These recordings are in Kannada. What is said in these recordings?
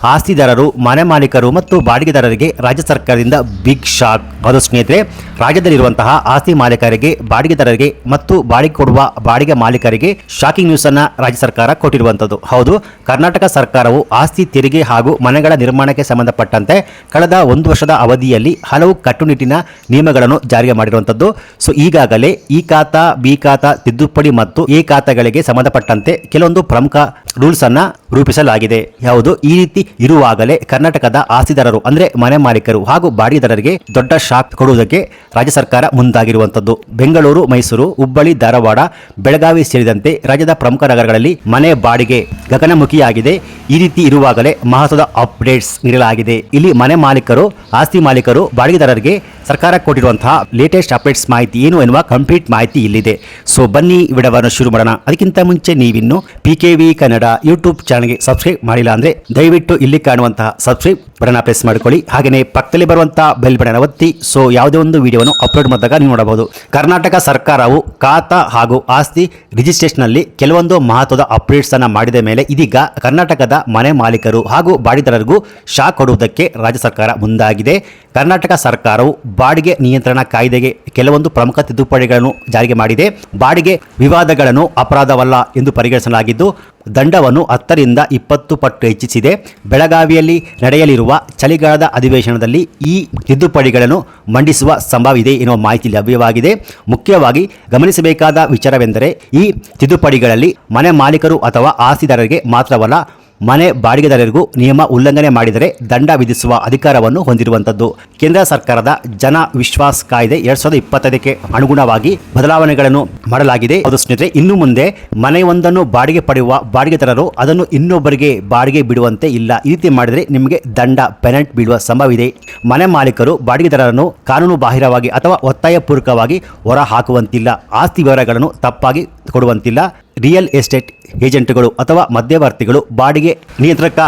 ಆಸ್ತಿದಾರರು, ಮನೆ ಮಾಲೀಕರು ಮತ್ತು ಬಾಡಿಗೆದಾರರಿಗೆ ರಾಜ್ಯ ಸರ್ಕಾರದಿಂದ ಬಿಗ್ ಶಾಕ್. ಅದು ಸ್ನೇಹಿತರೆ, ರಾಜ್ಯದಲ್ಲಿರುವಂತಹ ಆಸ್ತಿ ಮಾಲೀಕರಿಗೆ, ಬಾಡಿಗೆದಾರರಿಗೆ ಮತ್ತು ಬಾಡಿಗೆ ಕೊಡುವ ಬಾಡಿಗೆ ಮಾಲೀಕರಿಗೆ ಶಾಕಿಂಗ್ ನ್ಯೂಸ್ ಅನ್ನ ರಾಜ್ಯ ಸರ್ಕಾರ ಕೊಟ್ಟಿರುವಂತದ್ದು ಹೌದು, ಕರ್ನಾಟಕ ಸರ್ಕಾರವು ಆಸ್ತಿ ತೆರಿಗೆ ಹಾಗೂ ಮನೆಗಳ ನಿರ್ಮಾಣಕ್ಕೆ ಸಂಬಂಧಪಟ್ಟಂತೆ ಕಳೆದ ಒಂದು ವರ್ಷದ ಅವಧಿಯಲ್ಲಿ ಹಲವು ಕಟ್ಟುನಿಟ್ಟಿನ ನಿಯಮಗಳನ್ನು ಜಾರಿಗೆ ಮಾಡಿರುವಂತದ್ದು ಸೊ, ಈಗಾಗಲೇ ಈ ಖಾತಾ, ಬಿ ಖಾತಾ, ತಿದ್ದುಪಡಿ ಮತ್ತು ಎ ಖಾತಾಗಳಿಗೆ ಸಂಬಂಧಪಟ್ಟಂತೆ ಕೆಲವೊಂದು ಪ್ರಮುಖ ರೂಲ್ಸ್ ಅನ್ನ ರೂಪಿಸಲಾಗಿದೆ. ಯಾವುದು ಈ ರೀತಿ ಇರುವಾಗಲೇ ಕರ್ನಾಟಕದ ಆಸ್ತಿದಾರರು, ಅಂದ್ರೆ ಮನೆ ಮಾಲೀಕರು ಹಾಗೂ ಬಾಡಿಗೆದಾರರಿಗೆ ದೊಡ್ಡ ಶಾಕ್ ಕೊಡುವುದಕ್ಕೆ ರಾಜ್ಯ ಸರ್ಕಾರ ಮುಂದಾಗಿರುವಂತದ್ದು ಬೆಂಗಳೂರು, ಮೈಸೂರು, ಹುಬ್ಬಳ್ಳಿ, ಧಾರವಾಡ, ಬೆಳಗಾವಿ ಸೇರಿದಂತೆ ರಾಜ್ಯದ ಪ್ರಮುಖ ನಗರಗಳಲ್ಲಿ ಮನೆ ಬಾಡಿಗೆ ಗಗನಮುಖಿಯಾಗಿದೆ. ಈ ರೀತಿ ಇರುವಾಗಲೇ ಮಹತ್ವದ ಅಪ್ಡೇಟ್ಸ್ ನೀಡಲಾಗಿದೆ. ಇಲ್ಲಿ ಮನೆ ಮಾಲೀಕರು, ಆಸ್ತಿ ಮಾಲೀಕರು, ಬಾಡಿಗೆದಾರರಿಗೆ ಸರ್ಕಾರ ಕೊಟ್ಟಿರುವಂತಹ ಲೇಟೆಸ್ಟ್ ಅಪ್ಡೇಟ್ಸ್ ಮಾಹಿತಿ ಏನು ಎನ್ನುವ ಕಂಪ್ಲೀಟ್ ಮಾಹಿತಿ ಇಲ್ಲಿದೆ. ಸೊ ಬನ್ನಿ, ವಿಡಿಯೋವನ್ನು ಶುರು ಮಾಡೋಣ. ಅದಕ್ಕಿಂತ ಮುಂಚೆ ನೀವಿನ್ನು P K V Kannada YouTube ಚಾನಲ್ಗೆ ಸಬ್ಸ್ಕ್ರೈಬ್ ಮಾಡಿಲ್ಲ ಅಂದ್ರೆ ದಯವಿಟ್ಟು ಇಲ್ಲಿ ಕಾಣುವಂತಹ ಸಬ್ಸ್ಕ್ರೈಬ್ ಬಟನ್ ಪ್ರೆಸ್ ಮಾಡಿಕೊಳ್ಳಿ. ಹಾಗೆಯೇ ಪಕ್ಕದಲ್ಲಿ ಬರುವಂತಹ ಬೆಲ್ ಬಟನ್ ಒತ್ತಿ. ಸೊ ಯಾವುದೇ ಒಂದು ವಿಡಿಯೋವನ್ನು ಅಪ್ಲೋಡ್ ಮಾಡಿದಾಗ ನೀವು ನೋಡಬಹುದು. ಕರ್ನಾಟಕ ಸರ್ಕಾರವು ಖಾತಾ ಹಾಗೂ ಆಸ್ತಿ ರಿಜಿಸ್ಟ್ರೇಷನ್ನಲ್ಲಿ ಕೆಲವೊಂದು ಮಹತ್ವದ ಅಪ್ಡೇಟ್ಸ್ ಅನ್ನು ಮಾಡಿದ ಮೇಲೆ ಇದೀಗ ಕರ್ನಾಟಕದ ಮನೆ ಮಾಲೀಕರು ಹಾಗೂ ಬಾಡಿದಾರರಿಗೂ ಶಾಕ್ ಕೊಡುವುದಕ್ಕೆ ರಾಜ್ಯ ಸರ್ಕಾರ ಮುಂದಾಗಿದೆ. ಕರ್ನಾಟಕ ಸರ್ಕಾರವು ಬಾಡಿಗೆ ನಿಯಂತ್ರಣ ಕಾಯ್ದೆಗೆ ಕೆಲವೊಂದು ಪ್ರಮುಖ ತಿದ್ದುಪಡಿಗಳನ್ನು ಜಾರಿಗೆ ಮಾಡಿದೆ. ಬಾಡಿಗೆ ವಿವಾದಗಳನ್ನು ಅಪರಾಧವಲ್ಲ ಎಂದು ಪರಿಗಣಿಸಲಾಗಿದ್ದು ದಂಡವನ್ನು ಹತ್ತರಿಂದ ಇಪ್ಪತ್ತು ಪಟ್ಟು ಹೆಚ್ಚಿಸಿದೆ. ಬೆಳಗಾವಿಯಲ್ಲಿ ನಡೆಯಲಿರುವ ಚಳಿಗಾಲದ ಅಧಿವೇಶನದಲ್ಲಿ ಈ ತಿದ್ದುಪಡಿಗಳನ್ನು ಮಂಡಿಸುವ ಸಂಭವವಿದೆ ಎನ್ನುವ ಮಾಹಿತಿ ಲಭ್ಯವಾಗಿದೆ. ಮುಖ್ಯವಾಗಿ ಗಮನಿಸಬೇಕಾದ ವಿಚಾರವೆಂದರೆ ಈ ತಿದ್ದುಪಡಿಗಳಲ್ಲಿ ಮನೆ ಮಾಲೀಕರು ಅಥವಾ ಆಸ್ತಿದಾರರಿಗೆ ಮಾತ್ರವಲ್ಲ ಮನೆ ಬಾಡಿಗೆದಾರರಿಗೂ ನಿಯಮ ಉಲ್ಲಂಘನೆ ಮಾಡಿದರೆ ದಂಡ ವಿಧಿಸುವ ಅಧಿಕಾರವನ್ನು ಹೊಂದಿರುವಂಥದ್ದು. ಕೇಂದ್ರ ಸರ್ಕಾರದ ಜನ ವಿಶ್ವಾಸ್ ಕಾಯ್ದೆ ಎರಡ್ ಸಾವಿರದ ಇಪ್ಪತ್ತೈದಕ್ಕೆ ಅನುಗುಣವಾಗಿ ಬದಲಾವಣೆಗಳನ್ನು ಮಾಡಲಾಗಿದೆ. ಅದು ಸ್ನೇಹಿತರೆ, ಇನ್ನು ಮುಂದೆ ಮನೆಯೊಂದನ್ನು ಬಾಡಿಗೆ ಪಡೆಯುವ ಬಾಡಿಗೆದಾರರು ಅದನ್ನು ಇನ್ನೊಬ್ಬರಿಗೆ ಬಾಡಿಗೆ ಬಿಡುವಂತೆ ಇಲ್ಲ. ಈ ರೀತಿ ಮಾಡಿದರೆ ನಿಮಗೆ ದಂಡ, ಪೆನಲ್ಟ್ ಬೀಳುವ ಸಂಭವವಿದೆ. ಮನೆ ಮಾಲೀಕರು ಬಾಡಿಗೆದಾರರನ್ನು ಕಾನೂನು ಬಾಹಿರವಾಗಿ ಅಥವಾ ಒತ್ತಾಯಪೂರ್ವಕವಾಗಿ ಹೊರ ಹಾಕುವಂತಿಲ್ಲ ಆಸ್ತಿ ವಿವರಗಳನ್ನು ತಪ್ಪಾಗಿ ಕೊಡುವಂತಿಲ್ಲ. ರಿಯಲ್ ಎಸ್ಟೇಟ್ ಏಜೆಂಟ್ಗಳು ಅಥವಾ ಮಧ್ಯವರ್ತಿಗಳು ಬಾಡಿಗೆ ನಿಯಂತ್ರಕ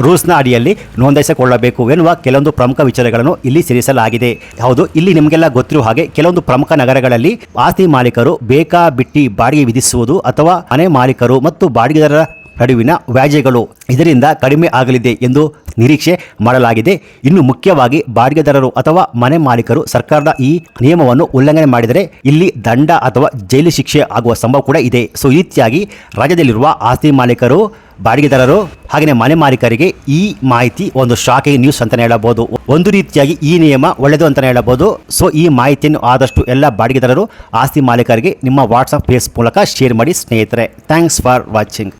ರೂಲ್ಸ್ನ ಅಡಿಯಲ್ಲಿ ನೋಂದಾಯಿಸಿಕೊಳ್ಳಬೇಕು ಎನ್ನುವ ಕೆಲವೊಂದು ಪ್ರಮುಖ ವಿಚಾರಗಳನ್ನು ಇಲ್ಲಿ ಸೇರಿಸಲಾಗಿದೆ ಹೌದು, ಇಲ್ಲಿ ನಿಮಗೆಲ್ಲ ಗೊತ್ತಿರುವ ಹಾಗೆ ಕೆಲವೊಂದು ಪ್ರಮುಖ ನಗರಗಳಲ್ಲಿ ಆಸ್ತಿ ಮಾಲೀಕರು ಬೇಕಾ ಬಿಟ್ಟಿ ಬಾಡಿಗೆ ವಿಧಿಸುವುದು ಅಥವಾ ಮನೆ ಮಾಲೀಕರು ಮತ್ತು ಬಾಡಿಗೆದಾರರ ನಡುವಿನ ವ್ಯಾಜ್ಯಗಳು ಇದರಿಂದ ಕಡಿಮೆ ಆಗಲಿದೆ ಎಂದು ನಿರೀಕ್ಷೆ ಮಾಡಲಾಗಿದೆ. ಇನ್ನು ಮುಖ್ಯವಾಗಿ ಬಾಡಿಗೆದಾರರು ಅಥವಾ ಮನೆ ಮಾಲೀಕರು ಸರ್ಕಾರದ ಈ ನಿಯಮವನ್ನು ಉಲ್ಲಂಘನೆ ಮಾಡಿದರೆ ಇಲ್ಲಿ ದಂಡ ಅಥವಾ ಜೈಲು ಶಿಕ್ಷೆ ಆಗುವ ಸಂಭವ ಕೂಡ ಇದೆ. ಸೊ, ಈ ರೀತಿಯಾಗಿ ರಾಜ್ಯದಲ್ಲಿರುವ ಆಸ್ತಿ ಮಾಲೀಕರು, ಬಾಡಿಗೆದಾರರು ಹಾಗೆಯೇ ಮನೆ ಮಾಲೀಕರಿಗೆ ಈ ಮಾಹಿತಿ ಒಂದು ಶಾಕಿಂಗ್ ನ್ಯೂಸ್ ಅಂತಲೇ ಹೇಳಬಹುದು. ಒಂದು ರೀತಿಯಾಗಿ ಈ ನಿಯಮ ಒಳ್ಳೆಯದು ಅಂತಲೇ ಹೇಳಬಹುದು. ಸೊ, ಈ ಮಾಹಿತಿಯನ್ನು ಆದಷ್ಟು ಎಲ್ಲ ಬಾಡಿಗೆದಾರರು, ಆಸ್ತಿ ಮಾಲೀಕರಿಗೆ ನಿಮ್ಮ ವಾಟ್ಸಪ್ ಫೇಸ್ ಮೂಲಕ ಶೇರ್ ಮಾಡಿ ಸ್ನೇಹಿತರೆ. Thanks for watching.